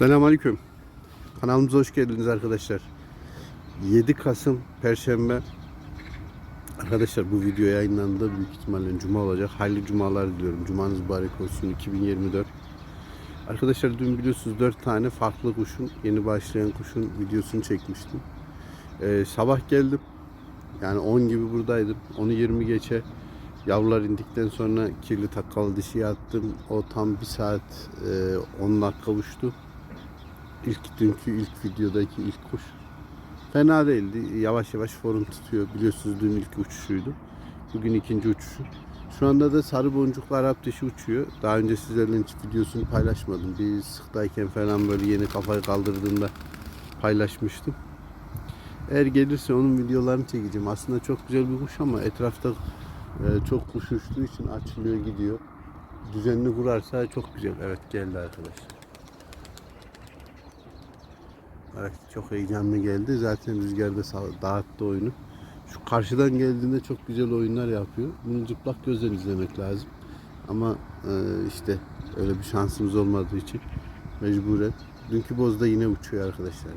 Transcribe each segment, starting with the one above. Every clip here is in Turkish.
Selamünaleyküm. Kanalımıza hoş geldiniz arkadaşlar. 7 Kasım Perşembe. Arkadaşlar bu video yayınlandı. Büyük ihtimalle cuma olacak. Hayırlı cumalar diliyorum. Cumanız mübarek olsun 2024. Arkadaşlar dün biliyorsunuz 4 tane farklı kuşun, yeni başlayan kuşun videosunu çekmiştim. Ee, sabah geldim. Yani 10 gibi buradaydım. Onu 20 geçe Yavrular indikten sonra kirli takkalı dişiye attım. O tam bir saat e, 10 dakika uçtu. İlk dünkü ilk videodaki ilk kuş. Fena değildi. Yavaş yavaş form tutuyor. Biliyorsunuz dün ilk uçuşuydu. Bugün ikinci uçuşu. Şu anda da sarı boncuklu Arap dişi uçuyor. Daha önce sizlerle hiç videosunu paylaşmadım. Bir sıktayken falan böyle yeni kafayı kaldırdığımda paylaşmıştım. Eğer gelirse onun videolarını çekeceğim. Aslında çok güzel bir kuş ama etrafta ee, çok kuş uçtuğu için açılıyor gidiyor. Düzenli kurarsa çok güzel. Evet geldi arkadaşlar. Evet çok heyecanlı geldi. Zaten rüzgarda sağ- dağıttı oyunu. Şu karşıdan geldiğinde çok güzel oyunlar yapıyor. Bunu çıplak gözle izlemek lazım. Ama e, işte öyle bir şansımız olmadığı için mecburen. Dünkü bozda yine uçuyor arkadaşlar.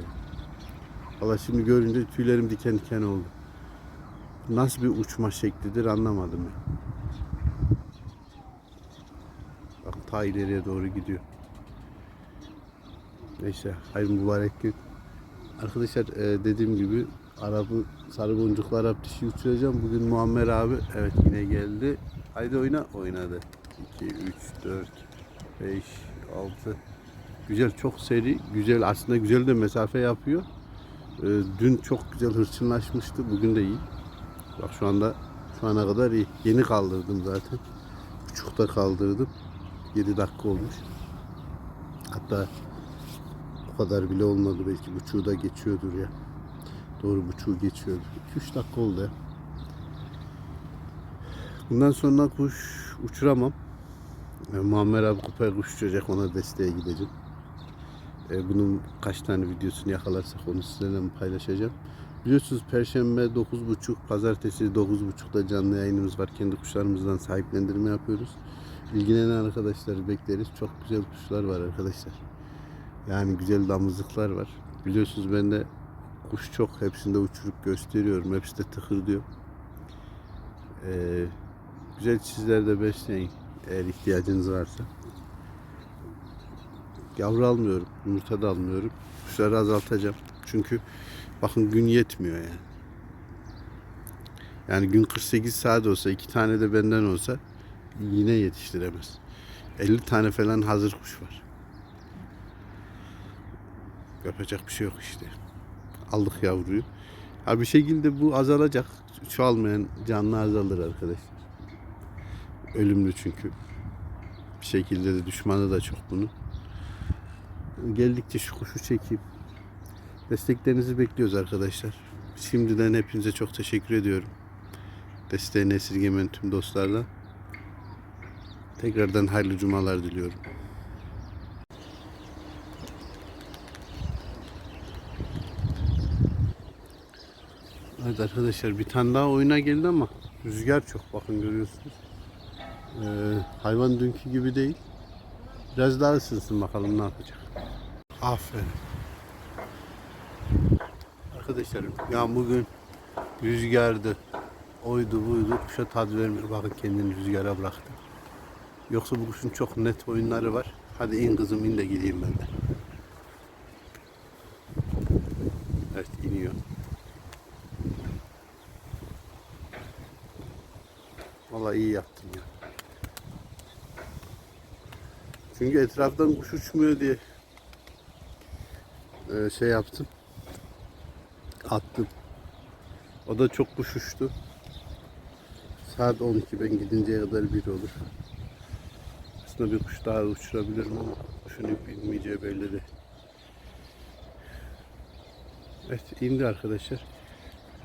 Valla şimdi görünce tüylerim diken diken oldu nasıl bir uçma şeklidir anlamadım ya. Bak ta ileriye doğru gidiyor. Neyse hayır mübarek gün. Arkadaşlar e, dediğim gibi Arap'ı sarı boncuklu Arap dişi uçuracağım. Bugün Muammer abi evet yine geldi. Haydi oyna. Oynadı. 2, 3, 4, 5, 6. Güzel çok seri. Güzel aslında güzel de mesafe yapıyor. E, dün çok güzel hırçınlaşmıştı. Bugün de iyi. Bak şu anda şu ana kadar iyi. Yeni kaldırdım zaten. Buçukta kaldırdım. 7 dakika olmuş. Hatta o kadar bile olmadı belki buçuğu da geçiyordur ya. Doğru buçuğu geçiyordur. 2-3 dakika oldu ya. Bundan sonra kuş uçuramam. E, Muammer abi kupaya kuş uçacak ona desteğe gideceğim. E, bunun kaç tane videosunu yakalarsak onu sizinle paylaşacağım. Biliyorsunuz Perşembe 9.30, Pazartesi 9.30'da canlı yayınımız var. Kendi kuşlarımızdan sahiplendirme yapıyoruz. İlgilenen arkadaşları bekleriz. Çok güzel kuşlar var arkadaşlar. Yani güzel damızlıklar var. Biliyorsunuz ben de kuş çok. Hepsinde uçurup gösteriyorum. Hepsi de tıkır diyor. Ee, güzel çizgiler de besleyin. Eğer ihtiyacınız varsa. Yavru almıyorum. Yumurta da almıyorum. Kuşları azaltacağım. Çünkü Bakın gün yetmiyor yani. Yani gün 48 saat olsa iki tane de benden olsa yine yetiştiremez. 50 tane falan hazır kuş var. Yapacak bir şey yok işte. Aldık yavruyu. Ha bir şekilde bu azalacak. Çoğalmayan canlı azalır arkadaşlar. Ölümlü çünkü. Bir şekilde de düşmanı da çok bunu. Geldikçe şu kuşu çekeyim. Desteklerinizi bekliyoruz arkadaşlar. Şimdiden hepinize çok teşekkür ediyorum. Desteğini esirgemeyen tüm dostlarla. Tekrardan hayırlı cumalar diliyorum. Evet arkadaşlar bir tane daha oyuna geldi ama rüzgar çok bakın görüyorsunuz. Ee, hayvan dünkü gibi değil. Biraz daha ısınsın bakalım ne yapacak. Aferin. Arkadaşlar ya bugün rüzgardı. Oydu buydu. Kuşa tad vermiyor. Bakın kendini rüzgara bıraktı. Yoksa bu kuşun çok net oyunları var. Hadi in kızım in de gideyim ben de. Evet iniyor. Vallahi iyi yaptın ya. Çünkü etraftan kuş uçmuyor diye e, şey yaptım attım. O da çok kuş uçtu. Saat 12 ben gidinceye kadar bir olur. Aslında bir kuş daha uçurabilirim ama kuşun inmeyeceği belli değil. Evet indi arkadaşlar.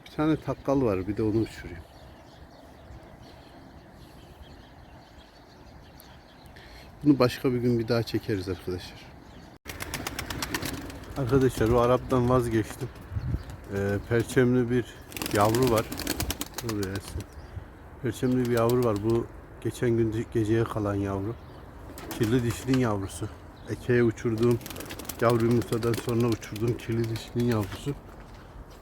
Bir tane takkal var bir de onu uçurayım. Bunu başka bir gün bir daha çekeriz arkadaşlar. Arkadaşlar o Arap'tan vazgeçtim. Ee, perçemli bir yavru var. Perçemli bir yavru var. Bu geçen gün geceye kalan yavru. Kirli dişinin yavrusu. Ekeye uçurduğum Yavru yumurtadan sonra uçurduğum kirli dişinin yavrusu.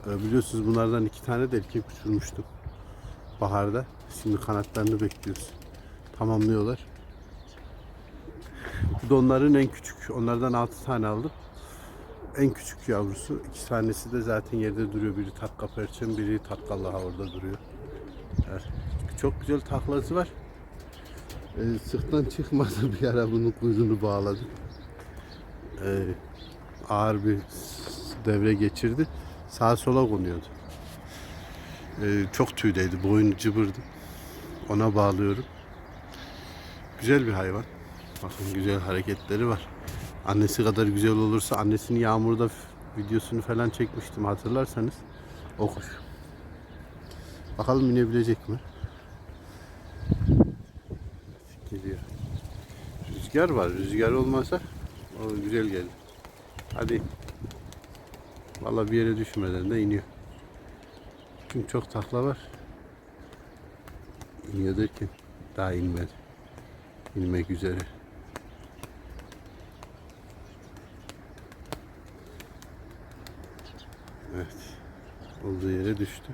Ee, biliyorsunuz bunlardan iki tane de erkek uçurmuştum. Baharda. Şimdi kanatlarını bekliyoruz. Tamamlıyorlar. Bu da onların en küçük. Onlardan 6 tane aldım. En küçük yavrusu. İki tanesi de zaten yerde duruyor. Biri takka perçem, biri takkallaha orada duruyor. Evet. Çok güzel taklası var. Ee, sırttan çıkmadı bir ara bunun kuyruğunu bağladım. Ee, ağır bir devre geçirdi. Sağa sola konuyordu. Ee, çok tüydeydi. Boynu cıbırdı. Ona bağlıyorum. Güzel bir hayvan. Bakın güzel hareketleri var. Annesi kadar güzel olursa annesini yağmurda videosunu falan çekmiştim hatırlarsanız. O kuş. Bakalım inebilecek mi? Geliyor. Rüzgar var. Rüzgar olmasa o güzel gelir. Hadi. Vallahi bir yere düşmeden de iniyor. Çünkü çok takla var. İniyor derken daha inmedi. İnmek üzere. Evet. Olduğu yere düştü.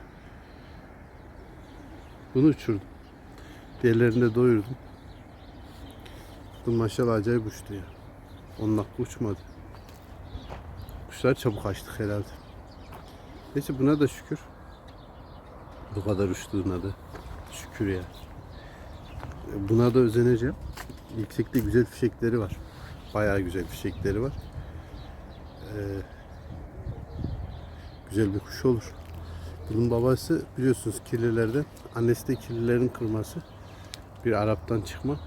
Bunu uçurdum. Diğerlerini de doyurdum. Bu maşallah acayip uçtu ya. 10 dakika uçmadı. Kuşlar çabuk açtık herhalde. Neyse buna da şükür. Bu kadar uçtuğuna da şükür ya. Buna da özeneceğim. Yüksekte güzel fişekleri var. Bayağı güzel fişekleri var. Ee, güzel bir kuş olur. Bunun babası biliyorsunuz kirlilerden. Annesi de kirlilerin kırması. Bir Arap'tan çıkma.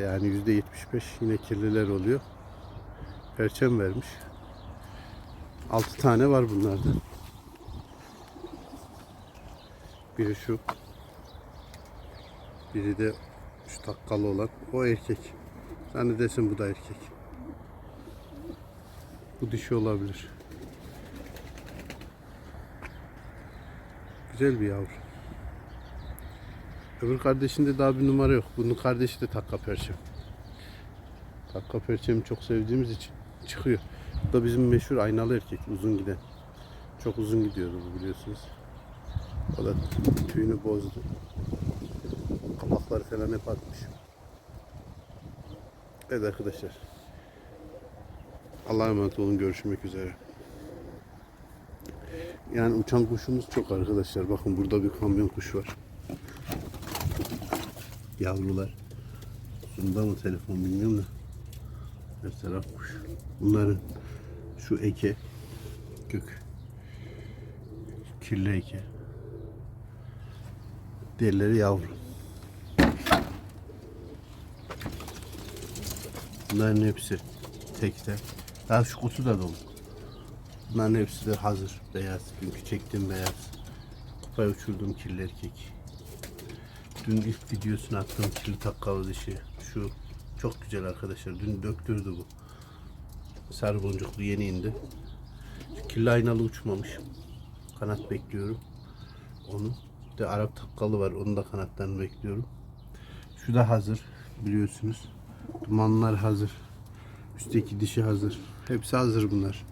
Yani yüzde 75 yine kirliler oluyor. Perçem vermiş. 6 tane var bunlardan. Biri şu. Biri de şu takkalı olan. O erkek. Zannedersin bu da erkek. Bu dişi olabilir. Güzel bir yavru. Öbür kardeşinde daha bir numara yok. Bunun kardeşi de takka perçem. Takka perçemi çok sevdiğimiz için çıkıyor. Bu da bizim meşhur aynalı erkek. Uzun giden. Çok uzun gidiyordu bu biliyorsunuz. O da tüyünü bozdu. Kapakları falan hep atmış. Evet arkadaşlar. Allah'a emanet olun. Görüşmek üzere. Yani uçan kuşumuz çok arkadaşlar. Bakın burada bir kamyon kuş var. Yavrular. Bunda mı telefon bilmiyorum da. Her taraf kuş. Bunların şu eke gök kirli eke diğerleri yavru. Bunların hepsi tekte. Daha şu kutu da dolu. Bunların hepsi de hazır. Beyaz. Dünkü çektiğim beyaz. Kupaya uçurduğum kirli erkek. Dün ilk videosunu attığım kirli takkalı dişi. Şu çok güzel arkadaşlar. Dün döktürdü bu. Sarı boncuklu yeni indi. Kirli aynalı uçmamış. Kanat bekliyorum. Onu. Bir de Arap takkalı var. Onun da kanatlarını bekliyorum. Şu da hazır. Biliyorsunuz. Dumanlar hazır. Üstteki dişi hazır. Hepsi hazır bunlar.